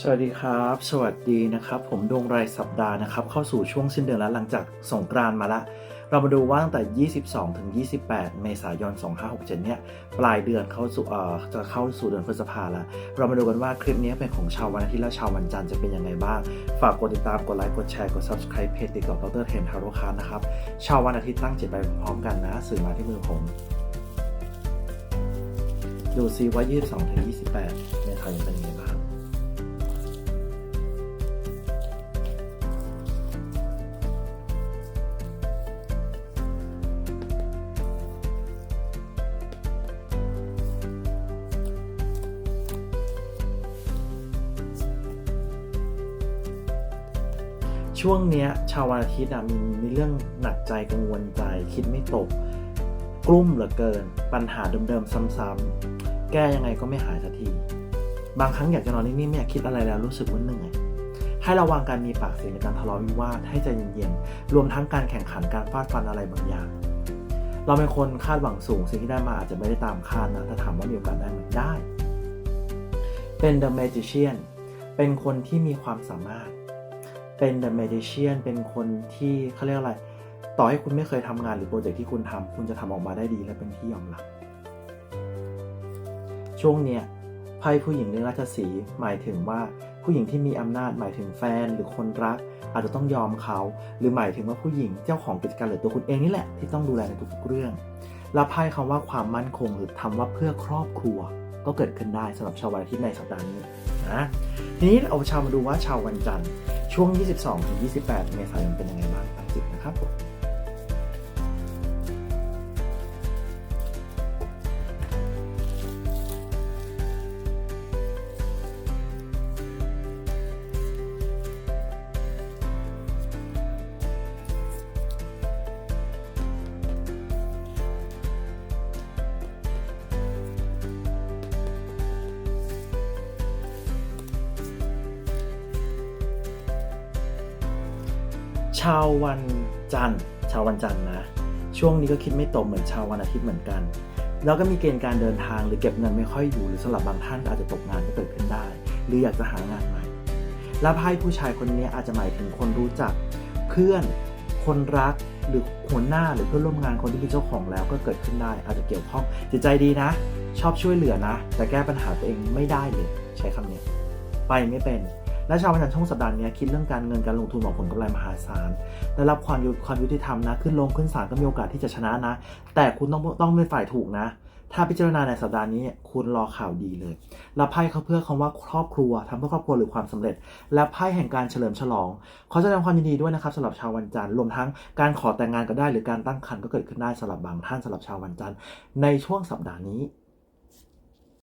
สวัสดีครับ สวัสดีนะครับ ผมดวงรายสัปดาห์นะครับ เข้าสู่ช่วงสิ้นเดือนแล้วหลังจากสงกรานมาละ เรามาดูว่าตั้งแต่ 22 ถึง 28 เมษายน 2567 เนี่ย ปลายเดือนเข้าสู่เอ่อจะเข้าสู่เดือนพฤษภาแล้ว เรามาดูกันว่าคลิปนี้เป็นของชาววันอาทิตย์และชาววันจันทร์จะเป็นยังไงบ้าง ฝากกดติดตาม กดไลค์ กดแชร์ กด subscribe เพจติ๊กต็อกดรเทมทาร่คานนะครับ ชาววันอาทิตย์ตั้งจิตไปพร้อมกันนะ สื่อมาที่มือผม ดูซิว่า 22 ถึง 28 เมษายนเป็นยังไงบ้าง ช่วงเนี้ยชาววันอาทิตย์อะมีมีเรื่องหนักใจกังวลใจ คิดไม่ตก กลุ้มเหลือเกิน ปัญหาเดิมๆซ้ำๆ แก้ยังไงก็ไม่หายสักที บางครั้งอยากจะนอนนิ่งๆไม่อยากคิดอะไรแล้วรู้สึกว่าเหนื่อยให้ระวังการมีปากเสียงในการทะเลาะวิวาทให้ใจเย็นๆ รวมทั้งการแข่งขันการฟาดฟันอะไรบางอย่าง เราเป็นคนคาดหวังสูงสิ่งที่ได้มาอาจจะไม่ได้ตามคาดนะ ถ้าถามว่ามีโอกาสได้ไหมได้ เป็น The Magician เป็นคนที่มีความสามารถ เป็น The Magician เป็นคนที่เขาเรียกอะไร ต่อให้คุณไม่เคยทำงานหรือโปรเจกต์ที่คุณทำคุณจะทำออกมาได้ดีและเป็นที่ยอมรับ ช่วงเนี้ยไพ่ผู้หญิงในราชสีห์หมายถึงว่าผู้หญิงที่มีอำนาจหมายถึงแฟนหรือคนรัก อาจจะต้องยอมเขา หรือหมายถึงว่าผู้หญิงเจ้าของกิจการหรือตัวคุณเองนี่แหละที่ต้องดูแลในทุกๆเรื่องและไพ่คำว่าความมั่นคงหรือทำว่าเพื่อครอบครัว ก็เกิดขึ้นได้สำหรับชาววันอาทิตย์ในสัปดาห์นี้นะทีนี้เอาชาวมาดูว่าชาววันจันทร์ช่วง 22-28 เมษายนเป็นยังไงบ้างตามจิตนะครับ ชาววันจันทร์ ชาววันจันทร์นะ ช่วงนี้ก็คิดไม่ตกเหมือนชาววันอาทิตย์เหมือนกัน แล้วก็มีเกณฑ์การเดินทางหรือเก็บเงินไม่ค่อยอยู่ หรือสำหรับบางท่านอาจจะตกงานก็เกิดขึ้นได้ หรืออยากจะหางานใหม่ และไพ่ผู้ชายคนนี้อาจจะหมายถึงคนรู้จัก เพื่อน คนรัก หรือหัวหน้าหรือเพื่อนร่วมงานคนที่เป็นเจ้าของแล้วก็เกิดขึ้นได้ อาจจะเกี่ยวข้องจิตใจดีนะ ชอบช่วยเหลือนะ แต่แก้ปัญหาตัวเองไม่ได้เลย ใช้คำนี้ ไปไม่เป็น และชาววันจันทร์ช่วงสัปดาห์นี้คิดเรื่องการเงินการลงทุนหวังผลกำไรมหาศาลได้รับความยุความยุติธรรมนะ ขึ้นลงขึ้นศาลก็มีโอกาสที่จะชนะนะ แต่คุณต้องต้องเป็นฝ่ายถูกนะ ถ้าพิจารณาในสัปดาห์นี้คุณรอข่าวดีเลยและไพ่เขาเพื่อคำว่าครอบครัวทำเพื่อครอบครัวหรือความสำเร็จ และไพ่แห่งการเฉลิมฉลองขอแสดงความยินดีด้วยนะครับสำหรับชาววันจันทร์รวมทั้งการขอแต่งงานก็ได้ หรือการตั้งครรภ์ก็เกิดขึ้นได้สำหรับบางท่านสำหรับชาววันจันทร์ในช่วงสัปดาห์นี้